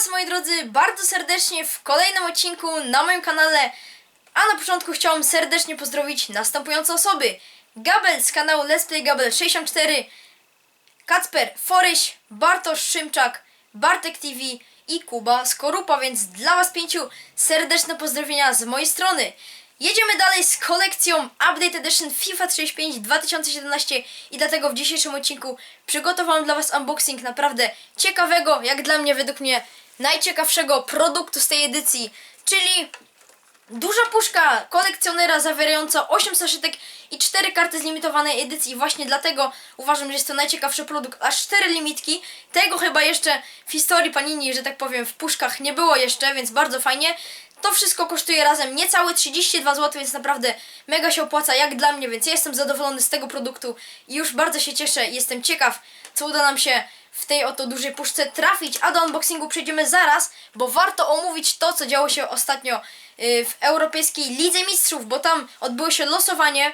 Was moi drodzy bardzo serdecznie w kolejnym odcinku na moim kanale. A na początku chciałbym serdecznie pozdrowić następujące osoby. Gabel z kanału Let's Play Gabel 64, Kacper Foryś, Bartosz Szymczak, Bartek TV i Kuba Skorupa, więc dla Was pięciu serdeczne pozdrowienia z mojej strony. Jedziemy dalej z kolekcją Update Edition FIFA 35 2017 i dlatego w dzisiejszym odcinku przygotowałem dla Was unboxing naprawdę ciekawego, jak dla mnie, według mnie, najciekawszego produktu z tej edycji, czyli Duża puszka kolekcjonera zawierająca 8 saszetek i 4 karty z limitowanej edycji. Właśnie dlatego uważam, że jest to najciekawszy produkt. Aż 4 limitki. Tego chyba jeszcze w historii Panini, że tak powiem, w puszkach nie było jeszcze, więc bardzo fajnie. To wszystko kosztuje razem niecałe 32 zł, więc naprawdę mega się opłaca jak dla mnie, więc ja jestem zadowolony z tego produktu i już bardzo się cieszę. Jestem ciekaw, co uda nam się w tej oto dużej puszce trafić, a do unboxingu przejdziemy zaraz, bo warto omówić to, co działo się ostatnio y, w Europejskiej Lidze Mistrzów, bo tam odbyło się losowanie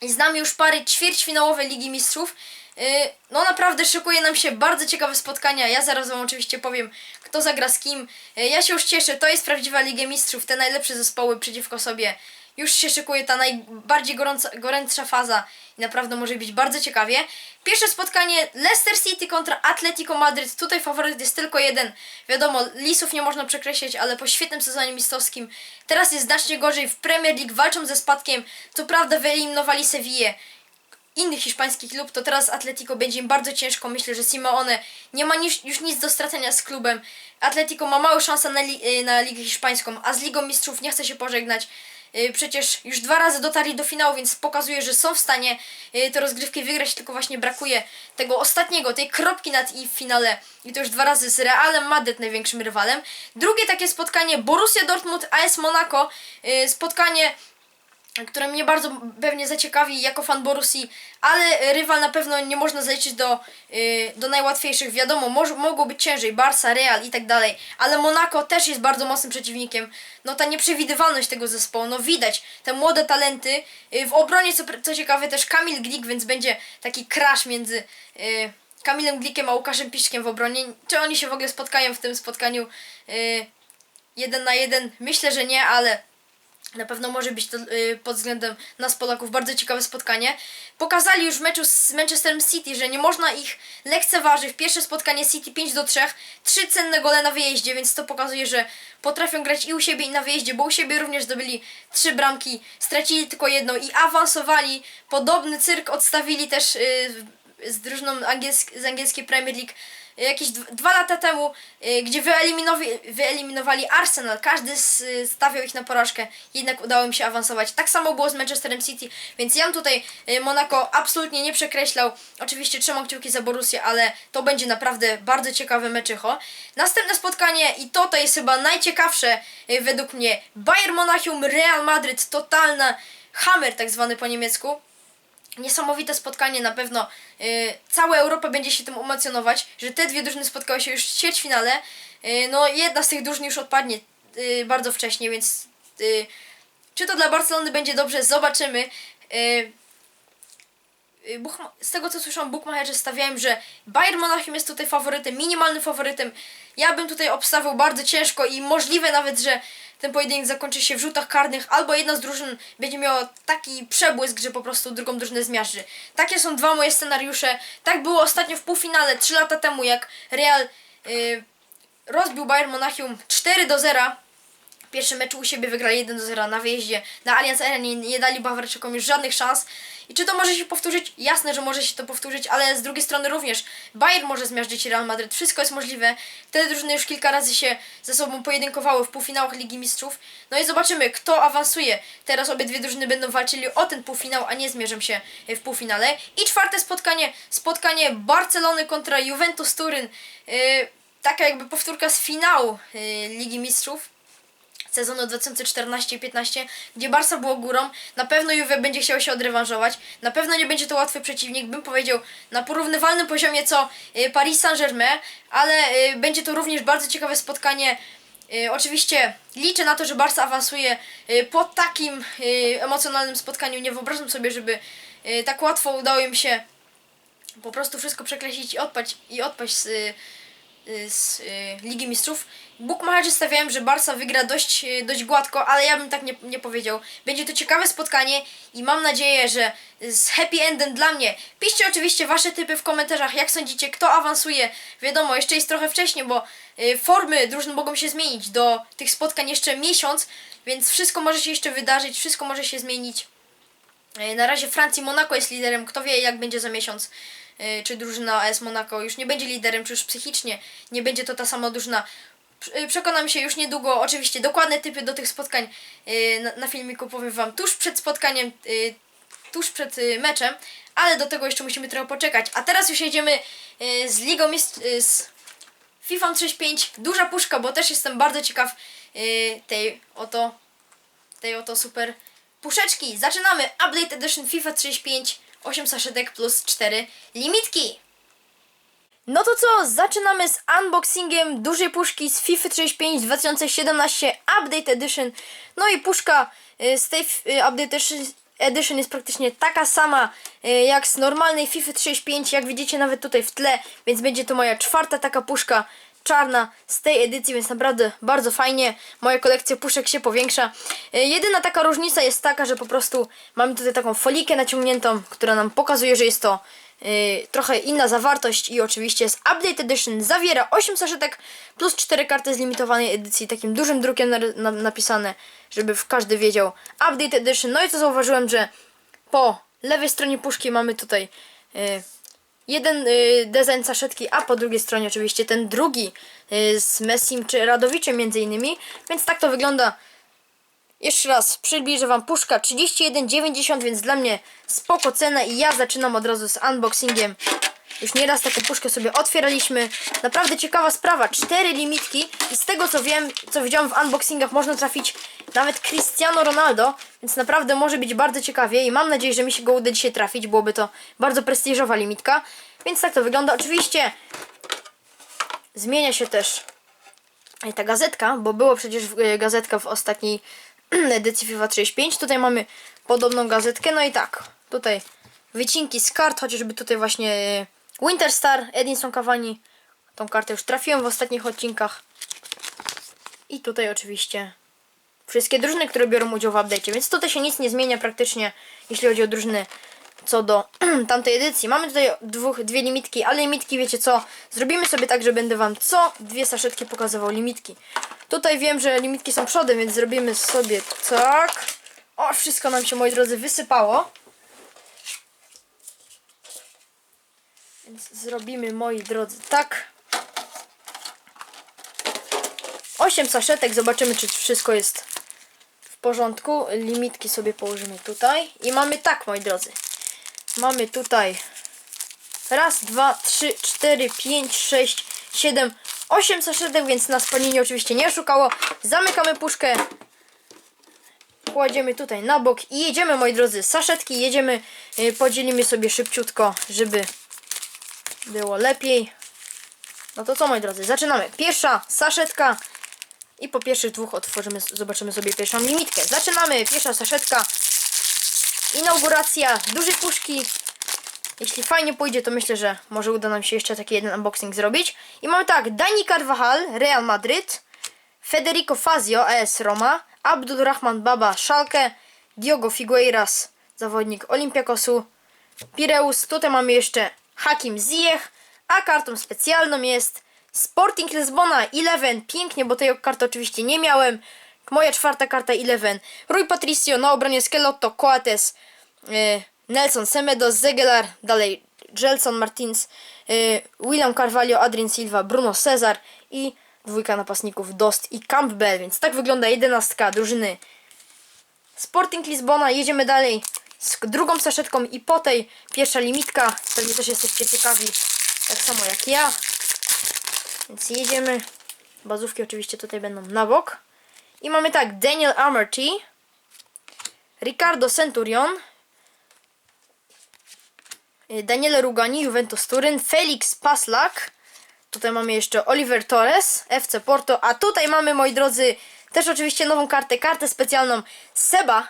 i znamy już pary ćwierćfinałowe Ligi Mistrzów. Y, No naprawdę szykuje nam się bardzo ciekawe spotkania. Ja zaraz wam oczywiście powiem, kto zagra z kim. Y, Ja się już cieszę, to jest prawdziwa Liga Mistrzów, te najlepsze zespoły przeciwko sobie. Już się szykuje ta najbardziej gorąca, gorętsza faza i naprawdę może być bardzo ciekawie. Pierwsze spotkanie Leicester City kontra Atletico Madryt. Tutaj faworyt jest tylko jeden. Wiadomo, lisów nie można przekreślać, ale po świetnym sezonie mistrzowskim teraz jest znacznie gorzej. W Premier League walczą ze spadkiem. Co prawda wyeliminowali Sevillę inny hiszpański klub, to teraz Atletico będzie im bardzo ciężko. Myślę, że Simeone nie ma niż, już nic do stracenia z klubem. Atletico ma małe szanse na, li, y, na Ligę Hiszpańską, a z Ligą Mistrzów nie chce się pożegnać. Y, Przecież już dwa razy dotarli do finału, więc pokazuje, że są w stanie y, te rozgrywki wygrać, tylko właśnie brakuje tego ostatniego, tej kropki nad i w finale. I to już dwa razy z Realem Madryt, największym rywalem. Drugie takie spotkanie Borussia Dortmund, AS Monaco. Spotkanie które mnie bardzo pewnie zaciekawi jako fan Borussii, ale rywal na pewno nie można zaliczyć do, yy, do najłatwiejszych. Wiadomo, moż, mogło być ciężej, Barca, Real i tak dalej, ale Monaco też jest bardzo mocnym przeciwnikiem. No ta nieprzewidywalność tego zespołu, no widać te młode talenty. Yy, w obronie, co, co ciekawe, też Kamil Glik, więc będzie taki crash między yy, Kamilem Glikiem a Łukaszem Piszkiem w obronie. Czy oni się w ogóle spotkają w tym spotkaniu jeden na jeden? Myślę, że nie, ale na pewno może być to y, pod względem nas Polaków bardzo ciekawe spotkanie. Pokazali już w meczu z Manchesterem City, że nie można ich lekceważyć. Pierwsze spotkanie City 5 do 3, trzy cenne gole na wyjeździe, więc to pokazuje, że potrafią grać i u siebie i na wyjeździe, bo u siebie również zdobyli trzy bramki, stracili tylko jedną i awansowali. Podobny cyrk odstawili też y, z drużyną angielsk- z angielskiej Premier League jakieś dw- dwa lata temu, y, gdzie wyeliminowali, Arsenal. Każdy stawiał ich na porażkę, jednak udało im się awansować. Tak samo było z Manchesterem City, więc ja tutaj y, Monaco absolutnie nie przekreślał. Oczywiście trzymam kciuki za Borussię, ale to będzie naprawdę bardzo ciekawe meczycho. Następne spotkanie i to to jest chyba najciekawsze według mnie. Bayern Monachium, Real Madryt, totalna hammer tak zwany po niemiecku niesamowite spotkanie na pewno. Yy, cała Europa będzie się tym emocjonować, że te dwie drużyny spotkały się już w ćwierćfinale. Yy, no jedna z tych drużyn już odpadnie yy, bardzo wcześnie, więc yy, czy to dla Barcelony będzie dobrze, zobaczymy. Yy, z tego co słyszałam, bookmacherzy stawiają, że Bayern Monachium jest tutaj faworytem, minimalnym faworytem. Ja bym tutaj obstawiał bardzo ciężko i możliwe nawet, że ten pojedynek zakończy się w rzutach karnych, albo jedna z drużyn będzie miała taki przebłysk, że po prostu drugą drużynę zmiażdży. Takie są dwa moje scenariusze. Tak było ostatnio w półfinale, 3 lata temu, jak Real yy, rozbił Bayern Monachium 4 do 0. Pierwszy mecz u siebie wygrali 1 do 0 na wyjeździe na Allianz Arena nie, dali Bawarczykom już żadnych szans. I czy to może się powtórzyć? Jasne, że może się to powtórzyć, ale z drugiej strony również Bayern może zmiażdżyć Real Madryt. Wszystko jest możliwe. Te drużyny już kilka razy się ze sobą pojedynkowały w półfinałach Ligi Mistrzów. No i zobaczymy, kto awansuje. Teraz obydwie drużyny będą walczyli o ten półfinał, a nie zmierzą się w półfinale. I czwarte spotkanie, spotkanie Barcelony kontra Juventus Turyn. Yy, taka jakby powtórka z finału yy, Ligi Mistrzów sezonu 2014-15, gdzie Barca było górą. Na pewno Juve będzie chciał się odrewanżować. Na pewno nie będzie to łatwy przeciwnik, bym powiedział, na porównywalnym poziomie co y, Paris Saint-Germain, ale y, będzie to również bardzo ciekawe spotkanie. Y, Oczywiście liczę na to, że Barca awansuje po takim emocjonalnym spotkaniu. Nie wyobrażam sobie, żeby tak łatwo udało im się po prostu wszystko przekreślić i odpaść, i odpaść z, z Ligi Mistrzów. Bookmacherzy stawiają, że Barca wygra dość, y, dość gładko, ale ja bym tak nie, nie powiedział. Będzie to ciekawe spotkanie i mam nadzieję, że z happy endem dla mnie. Piszcie oczywiście wasze typy w komentarzach, jak sądzicie, kto awansuje. Wiadomo, jeszcze jest trochę wcześnie, bo y, formy drużyn mogą się zmienić do tych spotkań jeszcze miesiąc, więc wszystko może się jeszcze wydarzyć, wszystko może się zmienić. E, Na razie Francji Monaco jest liderem. Kto wie, jak będzie za miesiąc, e, czy drużyna AS Monaco już nie będzie liderem, czy już psychicznie nie będzie to ta sama drużyna. E, Przekonam się już niedługo. Oczywiście dokładne typy do tych spotkań e, na, filmiku powiem Wam tuż przed spotkaniem, e, tuż przed meczem, ale do tego jeszcze musimy trochę poczekać. A teraz już jedziemy z Ligą Mist- z FIFA 35. Duża puszka, bo też jestem bardzo ciekaw tej oto tej oto super puszeczki. Zaczynamy Update Edition FIFA 35 8 saszetek plus 4 limitki. No to co, zaczynamy z unboxingiem dużej puszki z FIFA 35 2017 Update Edition. No i puszka y, z tej y, Update Edition- jest praktycznie taka sama y, jak z normalnej FIFA 35, jak widzicie nawet tutaj w tle, więc będzie to moja czwarta taka puszka czarna z tej edycji, więc naprawdę bardzo fajnie. Moja kolekcja puszek się powiększa. Jedyna taka różnica jest taka, że po prostu mamy tutaj taką folikę naciągniętą, która nam pokazuje, że jest to y, trochę inna zawartość i oczywiście jest Update Edition. Zawiera 8 saszetek plus 4 karty z limitowanej edycji, takim dużym drukiem na, na, napisane, żeby każdy wiedział. Update Edition. No i co zauważyłem, że po lewej stronie puszki mamy tutaj y, jeden y, design saszetki, a po drugiej stronie oczywiście ten drugi y, z Messim czy Radowiczem między innymi. Więc tak to wygląda. Jeszcze raz przybliżę Wam puszka 31,90, więc dla mnie spoko cena i ja zaczynam od razu z unboxingiem. Już nieraz taką puszkę sobie otwieraliśmy. Naprawdę ciekawa sprawa. Cztery limitki i z tego co wiem, co widziałem w unboxingach, można trafić nawet Cristiano Ronaldo, więc naprawdę może być bardzo ciekawie i mam nadzieję, że mi się go uda dzisiaj trafić. Byłoby to bardzo prestiżowa limitka. Więc tak to wygląda. Oczywiście zmienia się też ta gazetka, bo było przecież e, gazetka w ostatniej edycji FIFA 35. Tutaj mamy podobną gazetkę, no i tak, tutaj wycinki z kart, chociażby tutaj właśnie e, Winter Star, Edinson Cavani. Tą kartę już trafiłem w ostatnich odcinkach. I tutaj oczywiście wszystkie drużyny, które biorą udział w update'cie, więc tutaj się nic nie zmienia praktycznie, jeśli chodzi o drużyny co do tamtej edycji. Mamy tutaj dwóch, dwie limitki, ale limitki wiecie co, zrobimy sobie tak, że będę wam co dwie saszetki pokazywał limitki. Tutaj wiem, że limitki są przodem, więc zrobimy sobie tak. O, wszystko nam się, moi drodzy, wysypało. Więc zrobimy, moi drodzy, tak. 8 saszetek, zobaczymy, czy wszystko jest w porządku. Limitki sobie położymy tutaj. I mamy tak, moi drodzy. Mamy tutaj raz, dwa, trzy, cztery, pięć, sześć, siedem, osiem saszetek, więc nas panienie oczywiście nie oszukało. Zamykamy puszkę. Kładziemy tutaj na bok i jedziemy, moi drodzy, saszetki. Jedziemy, yy, podzielimy sobie szybciutko, żeby było lepiej. No to co, moi drodzy, zaczynamy. Pierwsza saszetka. I po pierwszych dwóch otworzymy, zobaczymy sobie pierwszą limitkę. Zaczynamy. Pierwsza saszetka. Inauguracja dużej puszki. Jeśli fajnie pójdzie, to myślę, że może uda nam się jeszcze taki jeden unboxing zrobić. I mamy tak, Dani Carvajal, Real Madrid, Federico Fazio, AS Roma, Abdulrahman Baba, Schalke, Diogo Figueiras, zawodnik Olympiakosu, Pireus, tutaj mamy jeszcze Hakim Ziyech, a kartą specjalną jest Sporting Lisbona 11, pięknie, bo tej karty oczywiście nie miałem. Moja czwarta karta 11. Rui Patricio na obronie Skelotto, Coates, y, Nelson Semedo, Zegelar, dalej Gelson Martins, y, William Carvalho, Adrian Silva, Bruno Cezar i dwójka napastników Dost i Campbell, więc tak wygląda jedenastka drużyny Sporting Lizbona. Jedziemy dalej z drugą saszetką i po tej pierwsza limitka. Pewnie też jesteście ciekawi, tak samo jak ja. Więc jedziemy. Bazówki oczywiście tutaj będą na bok. I mamy tak, Daniel Amarty, Ricardo Centurion, Daniele Rugani, Juventus Turyn, Felix Paslak, tutaj mamy jeszcze Oliver Torres, FC Porto, a tutaj mamy, moi drodzy, też oczywiście nową kartę, kartę specjalną Seba,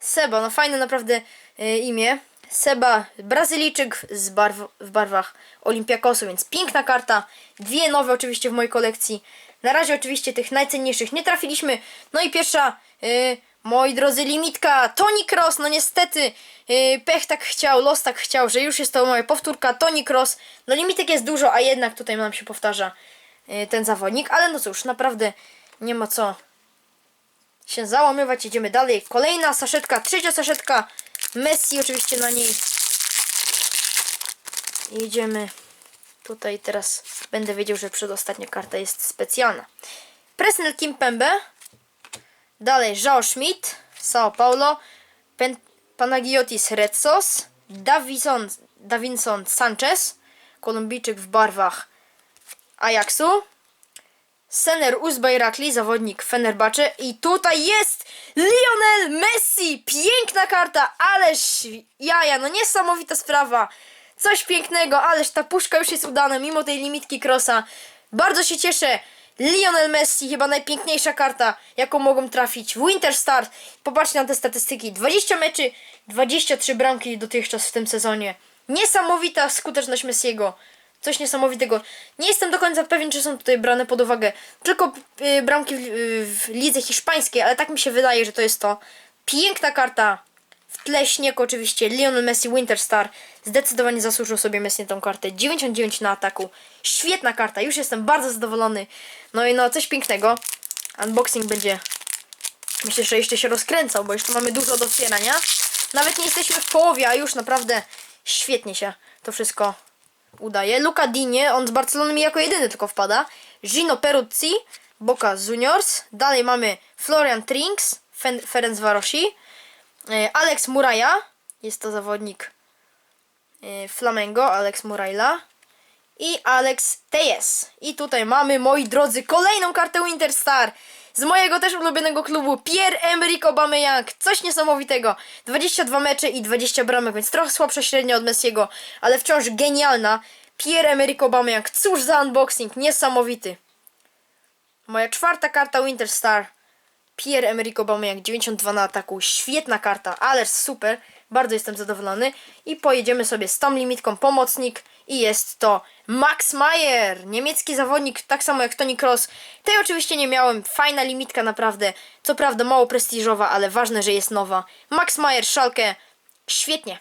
Seba, no fajne naprawdę y, imię, Seba Brazylijczyk z barw, w barwach Olympiakosu, więc piękna karta. Dwie nowe oczywiście w mojej kolekcji. Na razie oczywiście tych najcenniejszych nie trafiliśmy. No i pierwsza, yy, moi drodzy, limitka Tony Cross. No niestety, yy, pech tak chciał, los tak chciał, że już jest to moja powtórka Tony Cross. No limitek jest dużo, a jednak tutaj nam się powtarza yy, ten zawodnik. Ale no cóż, naprawdę nie ma co się załamywać. Idziemy dalej. Kolejna saszetka, trzecia saszetka. Messi oczywiście na niej. Jedziemy. Tutaj teraz będę wiedział, że przedostatnia karta jest specjalna. Presnel Kimpembe. Dalej Joao Schmidt, Sao Paulo. Pen Panagiotis Retsos. Davison, Davinson Sanchez. Kolumbijczyk w barwach Ajaxu. Sener Uzbajrakli, zawodnik Fenerbahce i tutaj jest Lionel Messi! Piękna karta, ależ jaja, no niesamowita sprawa. Coś pięknego, ależ ta puszka już jest udana mimo tej limitki crossa. Bardzo się cieszę. Lionel Messi, chyba najpiękniejsza karta, jaką mogą trafić w Winter Star. Popatrzcie na te statystyki. 20 meczy, 23 bramki dotychczas w tym sezonie. Niesamowita skuteczność Messiego. Coś niesamowitego. Nie jestem do końca pewien, czy są tutaj brane pod uwagę tylko y, bramki w, y, w lidze hiszpańskiej, ale tak mi się wydaje, że to jest to. Piękna karta. W tle śnieg oczywiście Lionel Messi Winter Star. Zdecydowanie zasłużył sobie Messi tą kartę. 99 na ataku. Świetna karta. Już jestem bardzo zadowolony. No i no, coś pięknego. Unboxing będzie Myślę, że jeszcze się rozkręcał, bo jeszcze mamy dużo do otwierania. Nawet nie jesteśmy w połowie, a już naprawdę świetnie się to wszystko udaje. Luca Dinie, on z Barcelony mi jako jedyny tylko wpada. Gino Peruzzi, Boca Juniors. Dalej mamy Florian Trinks, Fen- Ferenc Varosi. E, Alex Muraja, jest to zawodnik e, Flamengo, Alex Murajla. I Alex Tejes. I tutaj mamy, moi drodzy, kolejną kartę Winter Star. Z mojego też ulubionego klubu Pierre-Emerick Aubameyang. Coś niesamowitego. 22 mecze i 20 bramek, więc trochę słabsza średnia od Messiego, ale wciąż genialna. Pierre-Emerick Aubameyang. Cóż za unboxing, niesamowity. Moja czwarta karta Winter Star. Pierre-Emerick Aubameyang 92 na ataku. Świetna karta, ależ super. Bardzo jestem zadowolony. I pojedziemy sobie z tą limitką pomocnik. I jest to Max Meyer, niemiecki zawodnik, tak samo jak Tony Cross. Tej oczywiście nie miałem. Fajna limitka naprawdę. Co prawda mało prestiżowa, ale ważne, że jest nowa. Max Meyer, Schalke. Świetnie.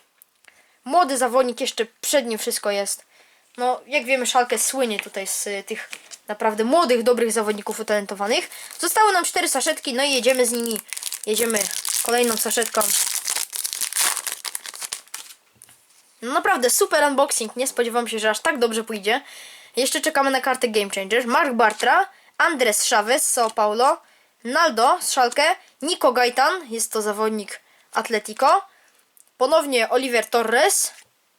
Młody zawodnik, jeszcze przed nim wszystko jest. No, jak wiemy, Schalke słynie tutaj z tych naprawdę młodych, dobrych zawodników utalentowanych. Zostały nam cztery saszetki, no i jedziemy z nimi. Jedziemy kolejną saszetką. No naprawdę super unboxing. Nie spodziewam się, że aż tak dobrze pójdzie. Jeszcze czekamy na kartę Game Changer. Mark Bartra, Andres Chavez z Sao Paulo, Naldo z Schalke, Nico Gaitan, jest to zawodnik Atletico. Ponownie Oliver Torres.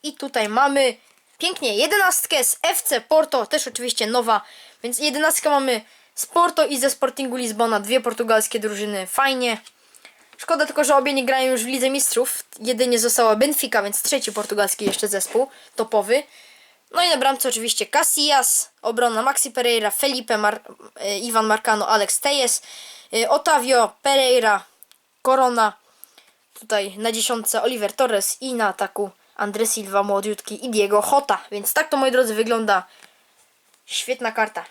I tutaj mamy pięknie jedenastkę z FC Porto, też oczywiście nowa. Więc jedenastkę mamy z Porto i ze Sportingu Lizbona. Dwie portugalskie drużyny. Fajnie. Szkoda tylko, że obie nie grają już w Lidze Mistrzów. Jedynie została Benfica, więc trzeci portugalski jeszcze zespół, topowy. No i na bramce oczywiście Casillas, obrona Maxi Pereira, Felipe, Mar e, Iwan Marcano, Alex Tejes, e, Otavio, Pereira, Corona. Tutaj na dziesiątce Oliver Torres i na ataku Andre Silva, młodziutki i Diego Jota. Więc tak to, moi drodzy, wygląda. Świetna karta.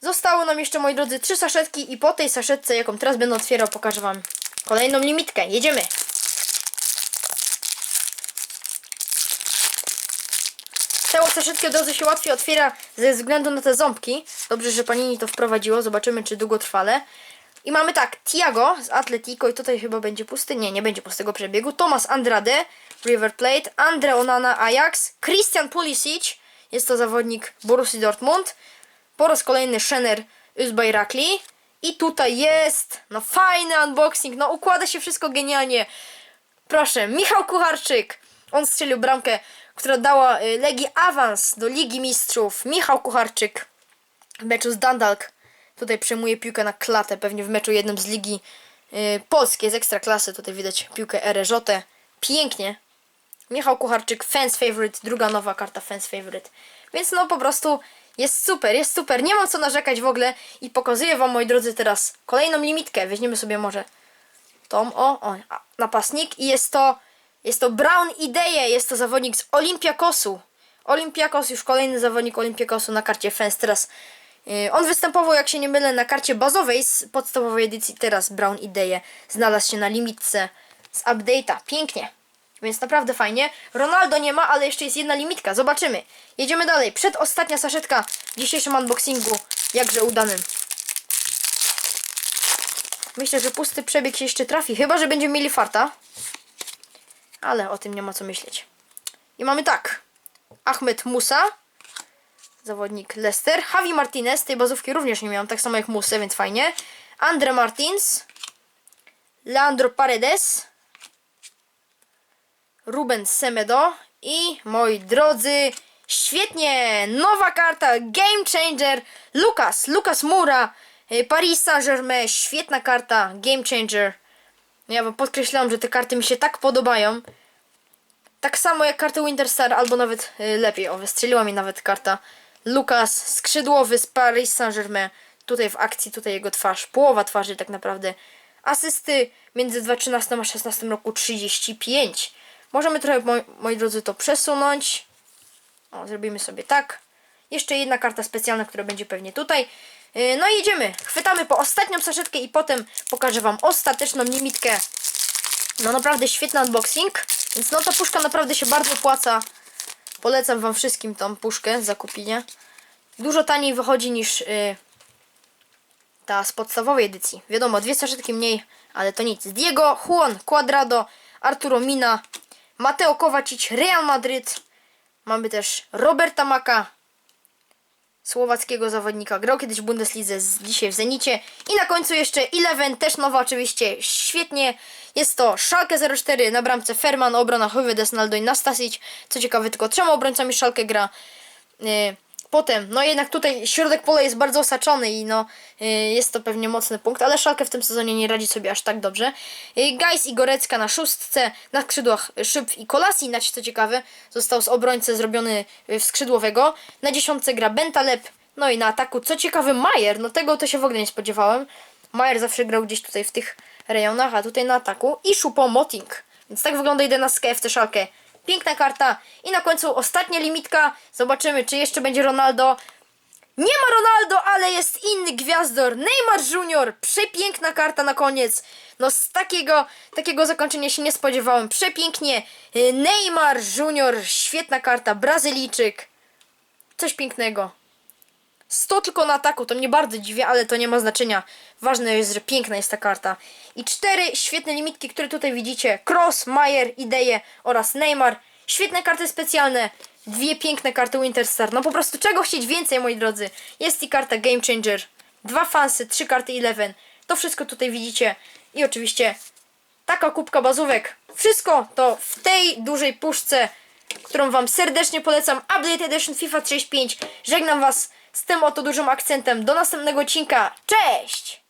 Zostało nam jeszcze, moi drodzy, trzy saszetki i po tej saszetce, jaką teraz będę otwierał, pokażę wam kolejną limitkę. Jedziemy! Całą saszetkę od razu się łatwiej otwiera ze względu na te ząbki. Dobrze, że Panini to wprowadziło. Zobaczymy, czy długotrwale. I mamy tak, Tiago z Atletico i tutaj chyba będzie pusty. Nie, nie będzie pustego przebiegu. Tomas Andrade, River Plate, Andre Onana, Ajax, Christian Pulisic, jest to zawodnik Borussii Dortmund. Po raz kolejny Szener Uzbajrakli. I tutaj jest, no fajny unboxing, no układa się wszystko genialnie. Proszę, Michał Kucharczyk. On strzelił bramkę, która dała y, Legii awans do Ligi Mistrzów. Michał Kucharczyk w meczu z Dundalk. Tutaj przejmuje piłkę na klatę, pewnie w meczu jednym z Ligi y, Polskiej, z Ekstraklasy. Tutaj widać piłkę RJ. Pięknie. Michał Kucharczyk, fans favorite, druga nowa karta fans favorite. Więc no po prostu jest super, jest super. Nie mam co narzekać w ogóle i pokazuję wam, moi drodzy, teraz kolejną limitkę. Weźmiemy sobie może tą, o, o, napastnik i jest to Jest to Brown Idee, jest to zawodnik z Olympiakosu. Olympiakos, już kolejny zawodnik Olympiakosu na karcie Fence. Teraz yy, on występował, jak się nie mylę, na karcie bazowej z podstawowej edycji. Teraz Brown Idee znalazł się na limitce z update'a. Pięknie. Więc naprawdę fajnie. Ronaldo nie ma, ale jeszcze jest jedna limitka. Zobaczymy. Jedziemy dalej. Przedostatnia saszetka w dzisiejszym unboxingu. Jakże udanym. Myślę, że pusty przebieg się jeszcze trafi. Chyba, że będziemy mieli farta. Ale o tym nie ma co myśleć. I mamy tak. Ahmed Musa. Zawodnik Leicester. Javi Martinez. Tej bazówki również nie miałam. Tak samo jak Musa, więc fajnie. Andre Martins. Leandro Paredes. Ruben Semedo i moi drodzy, świetnie, nowa karta, Game Changer, Lucas, Lucas Moura, y, Paris Saint-Germain, świetna karta, Game Changer. Ja wam podkreślałam, że te karty mi się tak podobają. Tak samo jak karty Winterstar, albo nawet y, lepiej, o wystrzeliła mi nawet karta Lucas, skrzydłowy z Paris Saint-Germain, tutaj w akcji, tutaj jego twarz, połowa twarzy tak naprawdę. Asysty między 2013 a 16 roku 35. Możemy trochę, moi, drodzy, to przesunąć. O, zrobimy sobie tak. Jeszcze jedna karta specjalna, która będzie pewnie tutaj. Yy, No i jedziemy. Chwytamy po ostatnią saszetkę i potem pokażę Wam ostateczną limitkę. No naprawdę świetny unboxing. Więc no ta puszka naprawdę się bardzo opłaca. Polecam Wam wszystkim tą puszkę zakupienie. Dużo taniej wychodzi niż yy, ta z podstawowej edycji. Wiadomo, dwie saszetki mniej, ale to nic. Diego, Juan, Cuadrado, Arturo Mina, Mateo Kovacic, Real Madryt. Mamy też Roberta Maka, słowackiego zawodnika. Grał kiedyś w Bundeslidze, dzisiaj w Zenicie. I na końcu jeszcze Eleven, też nowa oczywiście. Świetnie. Jest to Schalke 04 na bramce Ferman, obrona Höwedes, Naldo i Nastasic. Co ciekawe, tylko trzema obrońcami Schalke gra. Yy, Potem, no jednak tutaj środek pola jest bardzo osaczony i no yy, jest to pewnie mocny punkt, ale Szalkę w tym sezonie nie radzi sobie aż tak dobrze. Yy, Gajs i Gorecka na szóstce, na skrzydłach Szyb i Kolasinac, co ciekawe, został z obrońcy zrobiony yy, w skrzydłowego. Na dziesiątce gra Bentaleb, no i na ataku, co ciekawe, Majer, no tego to się w ogóle nie spodziewałem. Majer zawsze grał gdzieś tutaj w tych rejonach, a tutaj na ataku i Szupo Moting. Więc tak wygląda 11 FC Szalkę. Piękna karta. I na końcu ostatnia limitka. Zobaczymy, czy jeszcze będzie Ronaldo. Nie ma Ronaldo, ale jest inny gwiazdor. Neymar Junior. Przepiękna karta na koniec. No z takiego, takiego zakończenia się nie spodziewałem. Przepięknie. Neymar Junior. Świetna karta. Brazylijczyk. Coś pięknego. 100 tylko na ataku, to mnie bardzo dziwi, ale to nie ma znaczenia. Ważne jest, że piękna jest ta karta. I cztery świetne limitki, które tutaj widzicie. Cross, Mayer, Ideje oraz Neymar. Świetne karty specjalne. Dwie piękne karty Winterstar. No po prostu czego chcieć więcej, moi drodzy. Jest i karta Game Changer. Dwa fansy, trzy karty Eleven. To wszystko tutaj widzicie. I oczywiście taka kubka bazówek. Wszystko to w tej dużej puszce, którą Wam serdecznie polecam. Update Edition FIFA 35. Żegnam Was z tym oto dużym akcentem. Do następnego odcinka. Cześć!